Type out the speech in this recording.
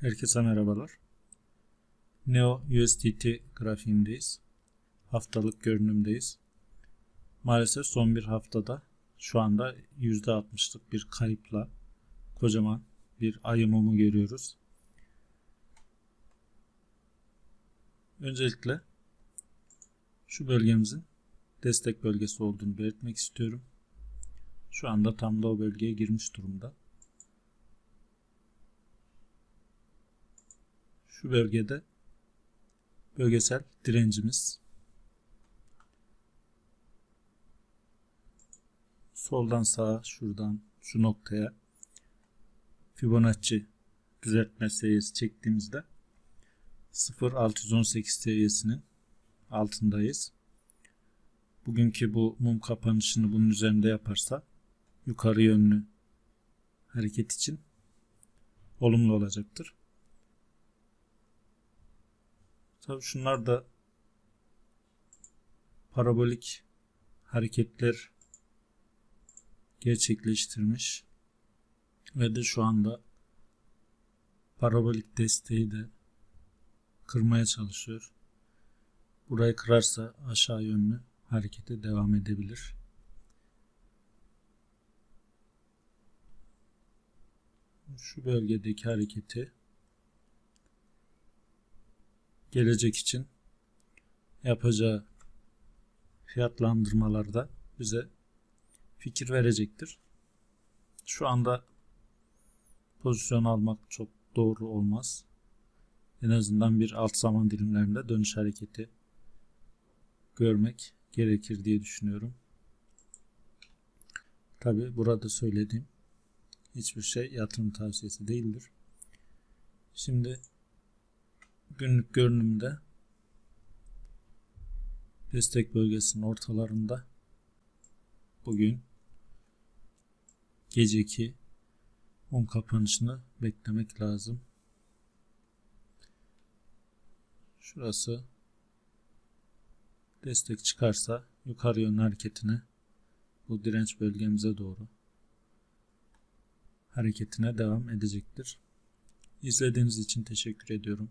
Herkese merhabalar. Neo USDT grafiğindeyiz. Haftalık görünümdeyiz. Maalesef son bir haftada şu anda %60'lık bir kayıpla kocaman bir ayı görüyoruz. Öncelikle şu bölgemizin destek bölgesi olduğunu belirtmek istiyorum. Şu anda tam da o bölgeye girmiş durumda. Şu bölgede bölgesel direncimiz soldan sağa şuradan şu noktaya Fibonacci düzeltme seviyesi çektiğimizde 0.618 seviyesinin altındayız. Bugünkü bu mum kapanışını bunun üzerinde yaparsa yukarı yönlü hareket için olumlu olacaktır. Tabii şunlar da parabolik hareketler gerçekleştirmiş ve de şu anda parabolik desteği de kırmaya çalışıyor. Burayı kırarsa aşağı yönlü harekete devam edebilir. Şu bölgedeki hareketi gelecek için yapacağı fiyatlandırmalarda bize fikir verecektir. Şu anda pozisyon almak çok doğru olmaz. En azından bir alt zaman dilimlerinde dönüş hareketi görmek gerekir diye düşünüyorum. Tabi burada söylediğim hiçbir şey yatırım tavsiyesi değildir. Şimdi günlük görünümde destek bölgesinin ortalarında bugün geceki mum kapanışını beklemek lazım. Şurası destek çıkarsa yukarı yönlü hareketine bu direnç bölgemize doğru hareketine devam edecektir. İzlediğiniz için teşekkür ediyorum.